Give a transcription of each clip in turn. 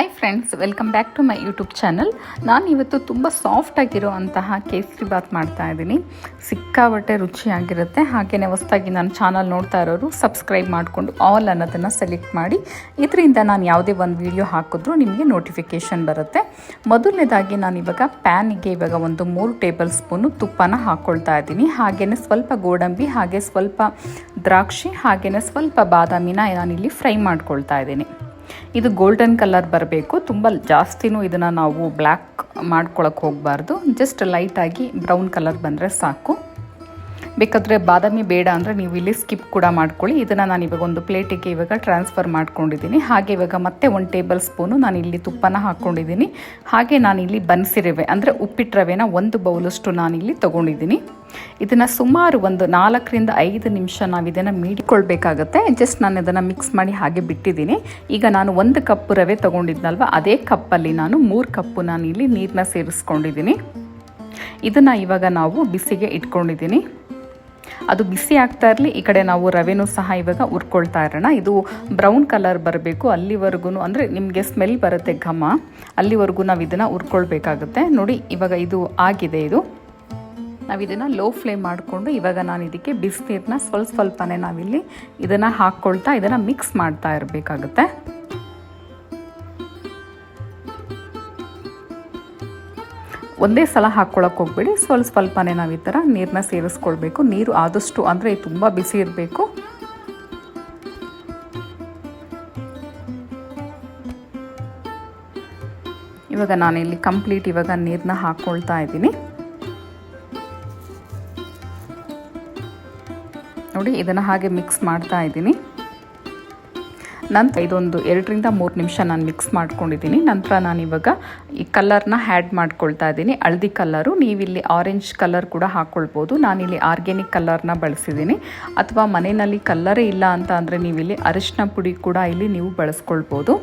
Hi friends welcome back to my YouTube channel ನಾನು ಇವತ್ತು ತುಂಬ ಸಾಫ್ಟಾಗಿರೋ ಅಂತಹ ಕೇಸರಿ ಬಾತ್ ಮಾಡ್ತಾ ಇದ್ದೀನಿ. ಸಿಕ್ಕಾಬಟ್ಟೆ ರುಚಿಯಾಗಿರುತ್ತೆ. ಹಾಗೆಯೇ ಹೊಸದಾಗಿ ನಾನು ಚಾನಲ್ ನೋಡ್ತಾ ಇರೋರು ಸಬ್ಸ್ಕ್ರೈಬ್ ಮಾಡಿಕೊಂಡು ಆಲ್ ಅನ್ನೋದನ್ನು ಸೆಲೆಕ್ಟ್ ಮಾಡಿ. ಇದರಿಂದ ನಾನು ಯಾವುದೇ ಒಂದು ವಿಡಿಯೋ ಹಾಕಿದ್ರೂ ನಿಮಗೆ ನೋಟಿಫಿಕೇಷನ್ ಬರುತ್ತೆ. ಮೊದಲನೇದಾಗಿ ನಾನು ಇವಾಗ ಪ್ಯಾನಿಗೆ ಇವಾಗ ಒಂದು ಮೂರು ಟೇಬಲ್ ಸ್ಪೂನು ತುಪ್ಪನ ಹಾಕ್ಕೊಳ್ತಾ ಇದ್ದೀನಿ. ಹಾಗೆಯೇ ಸ್ವಲ್ಪ ಗೋಡಂಬಿ, ಹಾಗೆ ಸ್ವಲ್ಪ ದ್ರಾಕ್ಷಿ ಹಾಗೆಯೇ ಸ್ವಲ್ಪ ಬಾದಾಮಿನ ನಾನಿಲ್ಲಿ ಫ್ರೈ ಮಾಡ್ಕೊಳ್ತಾ ಇದ್ದೀನಿ. ಇದು ಗೋಲ್ಡನ್ ಕಲರ್ ಬರಬೇಕು. ತುಂಬ ಜಾಸ್ತಿನೂ ಇದನ್ನು ನಾವು ಬ್ಲ್ಯಾಕ್ ಮಾಡ್ಕೊಳಕ್ಕೆ ಹೋಗಬಾರ್ದು. ಜಸ್ಟ್ ಲೈಟಾಗಿ ಬ್ರೌನ್ ಕಲರ್ ಬಂದರೆ ಸಾಕು. ಬೇಕಾದರೆ ಬಾದಾಮಿ ಬೇಡ ಅಂದರೆ ನೀವು ಇಲ್ಲಿ ಸ್ಕಿಪ್ ಕೂಡ ಮಾಡ್ಕೊಳ್ಳಿ. ಇದನ್ನು ನಾನು ಇವಾಗ ಒಂದು ಪ್ಲೇಟಿಗೆ ಇವಾಗ ಟ್ರಾನ್ಸ್ಫರ್ ಮಾಡ್ಕೊಂಡಿದ್ದೀನಿ. ಹಾಗೆ ಇವಾಗ ಮತ್ತೆ ಒಂದು ಟೇಬಲ್ ಸ್ಪೂನು ನಾನು ಇಲ್ಲಿ ತುಪ್ಪನ ಹಾಕ್ಕೊಂಡಿದ್ದೀನಿ ಹಾಗೆ ನಾನಿಲ್ಲಿ ಬನ್ಸಿ ರವೆ ಅಂದರೆ ಉಪ್ಪಿಟ್ಟು ರವೆನ ಒಂದು ಬೌಲಷ್ಟು ನಾನಿಲ್ಲಿ ತೊಗೊಂಡಿದ್ದೀನಿ. ಇದನ್ನು ಸುಮಾರು ಒಂದು ನಾಲ್ಕರಿಂದ ಐದು ನಿಮಿಷ ನಾವು ಇದನ್ನು ಮೀಡಿಕೊಳ್ಬೇಕಾಗತ್ತೆ ಜಸ್ಟ್ ನಾನು ಇದನ್ನು ಮಿಕ್ಸ್ ಮಾಡಿ ಹಾಗೆ ಬಿಟ್ಟಿದ್ದೀನಿ. ಈಗ ನಾನು ಒಂದು ಕಪ್ಪು ರವೆ ತೊಗೊಂಡಿದ್ನಲ್ವ? ಅದೇ ಕಪ್ಪಲ್ಲಿ ನಾನು ಮೂರು ಕಪ್ಪು ನಾನು ಇಲ್ಲಿ ನೀರನ್ನ ಸೇರಿಸ್ಕೊಂಡಿದ್ದೀನಿ. ಇದನ್ನು ಇವಾಗ ನಾವು ಬಿಸಿಗೆ ಇಟ್ಕೊಂಡಿದ್ದೀನಿ. ಅದು ಬಿಸಿ ಆಗ್ತಾ ಇರಲಿ, ಈ ಕಡೆ ನಾವು ರವೆನೂ ಸಹ ಇವಾಗ ಉರ್ಕೊಳ್ತಾ ಇರೋಣ. ಇದು ಬ್ರೌನ್ ಕಲರ್ ಬರಬೇಕು ಅಲ್ಲಿವರೆಗೂ ಅಂದರೆ ನಿಮಗೆ ಸ್ಮೆಲ್ ಬರುತ್ತೆ ಘಮ, ಅಲ್ಲಿವರೆಗೂ ನಾವು ಇದನ್ನು ಉರ್ಕೊಳ್ಬೇಕಾಗುತ್ತೆ ನೋಡಿ, ಇವಾಗ ಇದು ಆಗಿದೆ ಇದು. ನಾವು ಇದನ್ನು ಲೋ ಫ್ಲೇಮ್ ಮಾಡಿಕೊಂಡು ಇವಾಗ ನಾನು ಇದಕ್ಕೆ ಬಿಸಿನೀರನ್ನ ಸ್ವಲ್ಪ ಸ್ವಲ್ಪನೇ ನಾವಿಲ್ಲಿ ಇದನ್ನು ಹಾಕ್ಕೊಳ್ತಾ ಇದನ್ನು ಮಿಕ್ಸ್ ಮಾಡ್ತಾ ಇರಬೇಕಾಗುತ್ತೆ. ಒಂದೇ ಸಲ ಹಾಕ್ಕೊಳಕ್ಕೆ ಹೋಗ್ಬೇಡಿ. ಸ್ವಲ್ಪ ಸ್ವಲ್ಪನೇ ನಾವು ಈ ಥರ ನೀರನ್ನ ಸೇರಿಸ್ಕೊಳ್ಬೇಕು ನೀರು ಆದಷ್ಟು ಅಂದರೆ ತುಂಬ ಬಿಸಿ ಇರಬೇಕು. ಇವಾಗ ನಾನಿಲ್ಲಿ ಕಂಪ್ಲೀಟ್ ಇವಾಗ ನೀರನ್ನ ಹಾಕ್ಕೊಳ್ತಾ ಇದ್ದೀನಿ. ನೋಡಿ, ಇದನ್ನು ಹಾಗೆ ಮಿಕ್ಸ್ ಮಾಡ್ತಾ ಇದ್ದೀನಿ. ನಂತರ ಇದೊಂದು ಎರಡರಿಂದ ಮೂರು ನಿಮಿಷ ನಾನು ಮಿಕ್ಸ್ ಮಾಡ್ಕೊಂಡಿದ್ದೀನಿ. ನಂತರ ನಾನು ಇವಾಗ ಈ ಕಲರ್ನ ಹ್ಯಾಡ್ ಮಾಡ್ಕೊಳ್ತಾ ಇದ್ದೀನಿ. ಹಳದಿ ಕಲರು ನೀವಿಲ್ಲಿ ಆರೆಂಜ್ ಕಲರ್ ಕೂಡ ಹಾಕ್ಕೊಳ್ಬೋದು ನಾನಿಲ್ಲಿ ಆರ್ಗ್ಯಾನಿಕ್ ಕಲರ್ನ ಬಳಸಿದ್ದೀನಿ. ಅಥವಾ ಮನೆಯಲ್ಲಿ ಕಲ್ಲರೇ ಇಲ್ಲ ಅಂತ ಅಂದರೆ ನೀವಿಲ್ಲಿ ಅರಿಶಿನ ಪುಡಿ ಕೂಡ ಇಲ್ಲಿ ನೀವು ಬಳಸ್ಕೊಳ್ಬೋದು.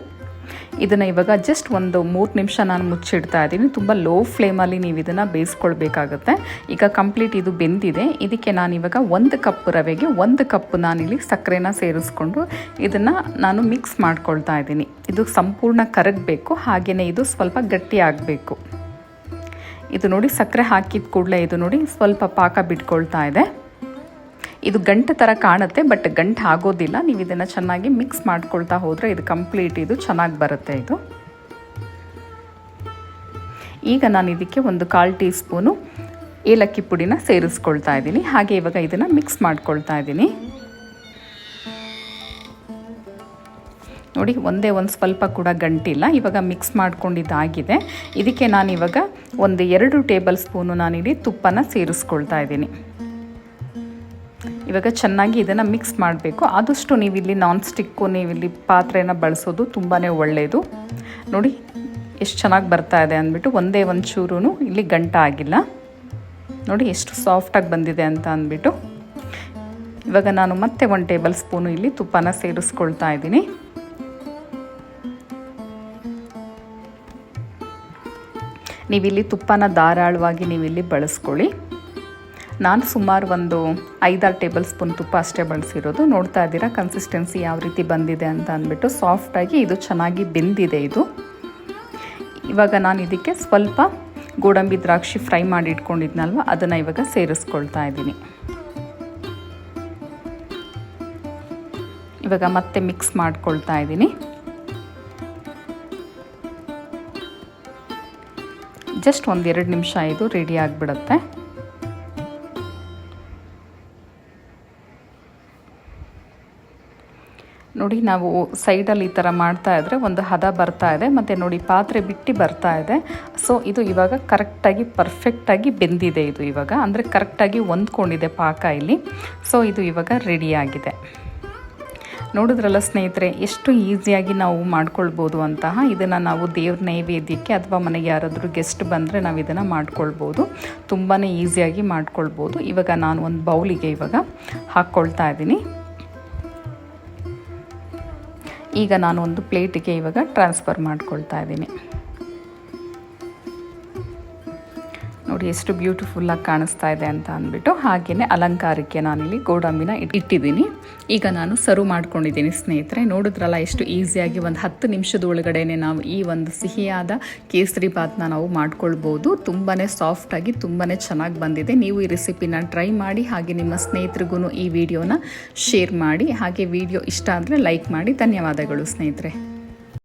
ಇದನ್ನು ಇವಾಗ ಜಸ್ಟ್ ಒಂದು ಮೂರು ನಿಮಿಷ ನಾನು ಮುಚ್ಚಿಡ್ತಾ ಇದ್ದೀನಿ. ತುಂಬ ಲೋ ಫ್ಲೇಮಲ್ಲಿ ನೀವು ಇದನ್ನು ಬೇಯಿಸ್ಕೊಳ್ಬೇಕಾಗತ್ತೆ. ಈಗ ಕಂಪ್ಲೀಟ್ ಇದು ಬೆಂದಿದೆ. ಇದಕ್ಕೆ ನಾನು ಇವಾಗ ಒಂದು ಕಪ್ ರವೆಗೆ ಒಂದು ಕಪ್ ನಾನಿಲ್ಲಿ ಸಕ್ಕರೆನ ಸೇರಿಸ್ಕೊಂಡು ಇದನ್ನು ನಾನು ಮಿಕ್ಸ್ ಮಾಡ್ಕೊಳ್ತಾ ಇದ್ದೀನಿ. ಇದು ಸಂಪೂರ್ಣ ಕರಗಬೇಕು. ಹಾಗೆಯೇ ಇದು ಸ್ವಲ್ಪ ಗಟ್ಟಿ ಆಗಬೇಕು. ಇದು ನೋಡಿ ಸಕ್ಕರೆ ಹಾಕಿದ ಕೂಡಲೇ ಇದು ನೋಡಿ ಸ್ವಲ್ಪ ಪಾಕ ಬಿಟ್ಕೊಳ್ತಾ ಇದೆ. ಇದು ಗಂಟು ಥರ ಕಾಣುತ್ತೆ ಬಟ್ ಗಂಟು ಆಗೋದಿಲ್ಲ. ನೀವು ಇದನ್ನು ಚೆನ್ನಾಗಿ ಮಿಕ್ಸ್ ಮಾಡ್ಕೊಳ್ತಾ ಹೋದರೆ ಇದು ಕಂಪ್ಲೀಟ್ ಇದು ಚೆನ್ನಾಗಿ ಬರುತ್ತೆ ಇದು. ಈಗ ನಾನು ಇದಕ್ಕೆ ಒಂದು ಕಾಲು ಟೀ ಸ್ಪೂನು ಏಲಕ್ಕಿ ಪುಡಿನ ಸೇರಿಸ್ಕೊಳ್ತಾ ಇದ್ದೀನಿ. ಹಾಗೆ ಇವಾಗ ಇದನ್ನು ಮಿಕ್ಸ್ ಮಾಡ್ಕೊಳ್ತಾ ಇದ್ದೀನಿ. ನೋಡಿ, ಒಂದೇ ಒಂದು ಸ್ವಲ್ಪ ಕೂಡ ಗಂಟಿಲ್ಲ. ಇವಾಗ ಮಿಕ್ಸ್ ಮಾಡ್ಕೊಂಡಿದ್ದಾಗಿದೆ. ಇದಕ್ಕೆ ನಾನು ಇವಾಗ ಒಂದು ಎರಡು ಟೇಬಲ್ ಸ್ಪೂನು ನಾನಿಲ್ಲಿ ತುಪ್ಪನ ಸೇರಿಸ್ಕೊಳ್ತಾ ಇದ್ದೀನಿ. ಇವಾಗ ಚೆನ್ನಾಗಿ ಇದನ್ನು ಮಿಕ್ಸ್ ಮಾಡಬೇಕು. ಆದಷ್ಟು ನೀವಿಲ್ಲಿ ನಾನ್ ಸ್ಟಿಕ್ಕು ನೀವಿಲ್ಲಿ ಪಾತ್ರೆನ ಬಳಸೋದು ತುಂಬಾ ಒಳ್ಳೆಯದು ನೋಡಿ, ಎಷ್ಟು ಚೆನ್ನಾಗಿ ಬರ್ತಾ ಇದೆ ಅಂದ್ಬಿಟ್ಟು ಒಂದೇ ಒಂದು ಇಲ್ಲಿ ಗಂಟ ಆಗಿಲ್ಲ. ನೋಡಿ, ಎಷ್ಟು ಸಾಫ್ಟಾಗಿ ಬಂದಿದೆ ಅಂತ ಅಂದ್ಬಿಟ್ಟು. ಇವಾಗ ನಾನು ಮತ್ತೆ ಒಂದು ಟೇಬಲ್ ಸ್ಪೂನು ಇಲ್ಲಿ ತುಪ್ಪನ ಸೇರಿಸ್ಕೊಳ್ತಾ ಇದ್ದೀನಿ. ನೀವಿಲ್ಲಿ ತುಪ್ಪನ ಧಾರಾಳವಾಗಿ ನೀವಿಲ್ಲಿ ಬಳಸ್ಕೊಳ್ಳಿ. ನಾನು ಸುಮಾರು ಒಂದು ಐದಾರು ಟೇಬಲ್ ಸ್ಪೂನ್ ತುಪ್ಪ ಅಷ್ಟೇ ಬಳಸಿರೋದು. ನೋಡ್ತಾ ಇದ್ದೀರಾ ಕನ್ಸಿಸ್ಟೆನ್ಸಿ ಯಾವ ರೀತಿ ಬಂದಿದೆ ಅಂತ ಅಂದ್ಬಿಟ್ಟು ಸಾಫ್ಟಾಗಿ ಇದು ಚೆನ್ನಾಗಿ ಬೆಂದಿದೆ ಇದು. ಇವಾಗ ನಾನು ಇದಕ್ಕೆ ಸ್ವಲ್ಪ ಗೋಡಂಬಿ ದ್ರಾಕ್ಷಿ ಫ್ರೈ ಮಾಡಿ ಇಟ್ಕೊಂಡಿದ್ನಲ್ವ, ಅದನ್ನು ಇವಾಗ ಸೇರಿಸ್ಕೊಳ್ತಾ ಇದ್ದೀನಿ. ಇವಾಗ ಮತ್ತೆ ಮಿಕ್ಸ್ ಮಾಡ್ಕೊಳ್ತಾ ಇದ್ದೀನಿ. ಜಸ್ಟ್ ಒಂದೆರಡು ನಿಮಿಷ ಇದು ರೆಡಿ ಆಗಿಬಿಡುತ್ತೆ. ನೋಡಿ, ನಾವು ಸೈಡಲ್ಲಿ ಈ ಥರ ಮಾಡ್ತಾ ಇದ್ದರೆ ಒಂದು ಹದ ಬರ್ತಾ ಇದೆ, ಮತ್ತು ನೋಡಿ ಪಾತ್ರೆ ಬಿಟ್ಟು ಬರ್ತಾ ಇದೆ. ಸೊ ಇದು ಇವಾಗ ಕರೆಕ್ಟಾಗಿ, ಪರ್ಫೆಕ್ಟಾಗಿ ಬೆಂದಿದೆ ಇದು ಇವಾಗ. ಅಂದರೆ ಕರೆಕ್ಟಾಗಿ ಹೊಂದ್ಕೊಂಡಿದೆ ಪಾಕ ಇಲ್ಲಿ. ಸೊ ಇದು ಇವಾಗ ರೆಡಿಯಾಗಿದೆ ನೋಡಿದ್ರಲ್ಲ ಸ್ನೇಹಿತರೆ, ಎಷ್ಟು ಈಸಿಯಾಗಿ ನಾವು ಮಾಡ್ಕೊಳ್ಬೋದು ಅಂತಹ ಇದನ್ನು ನಾವು ದೇವ್ರ ನೈವೇದ್ಯಕ್ಕೆ ಅಥವಾ ಮನೆಗೆ ಯಾರಾದರೂ ಗೆಸ್ಟ್ ಬಂದರೆ ನಾವು ಇದನ್ನು ಮಾಡ್ಕೊಳ್ಬೋದು. ತುಂಬಾ ಈಸಿಯಾಗಿ ಮಾಡ್ಕೊಳ್ಬೋದು. ಇವಾಗ ನಾನು ಒಂದು ಬೌಲಿಗೆ ಇವಾಗ ಹಾಕ್ಕೊಳ್ತಾ ಇದ್ದೀನಿ. ಈಗ ನಾನು ಒಂದು ಪ್ಲೇಟಿಗೆ ಇವಾಗ ಟ್ರಾನ್ಸ್ಫರ್ ಮಾಡ್ಕೊಳ್ತಾ ಇದ್ದೀನಿ. ನೋಡಿ ಎಷ್ಟು ಬ್ಯೂಟಿಫುಲ್ಲಾಗಿ ಕಾಣಿಸ್ತಾ ಇದೆ ಅಂತ ಅಂದ್ಬಿಟ್ಟು ಹಾಗೆಯೇ ಅಲಂಕಾರಕ್ಕೆ ನಾನಿಲ್ಲಿ ಗೋಡಂಬಿನ ಇಟ್- ಇಟ್ಟಿದ್ದೀನಿ. ಈಗ ನಾನು ಸರ್ವ್ ಮಾಡ್ಕೊಂಡಿದ್ದೀನಿ ಸ್ನೇಹಿತರೆ. ನೋಡಿದ್ರಲ್ಲ ಎಷ್ಟು ಈಸಿಯಾಗಿ ಒಂದು ಹತ್ತು ನಿಮಿಷದ ಒಳಗಡೆನೆ ನಾವು ಈ ಒಂದು ಸಿಹಿಯಾದ ಕೇಸರಿ ಬಾತ್ನ ನಾವು ಮಾಡ್ಕೊಳ್ಬೋದು. ತುಂಬಾ ಸಾಫ್ಟಾಗಿ ತುಂಬಾ ಚೆನ್ನಾಗಿ ಬಂದಿದೆ. ನೀವು ಈ ರೆಸಿಪಿನ ಟ್ರೈ ಮಾಡಿ ಹಾಗೆ ನಿಮ್ಮ ಸ್ನೇಹಿತರಿಗೂ ಈ ವಿಡಿಯೋನ ಶೇರ್ ಮಾಡಿ. ಹಾಗೆ ವಿಡಿಯೋ ಇಷ್ಟ ಆದರೆ ಲೈಕ್ ಮಾಡಿ. ಧನ್ಯವಾದಗಳು ಸ್ನೇಹಿತರೆ.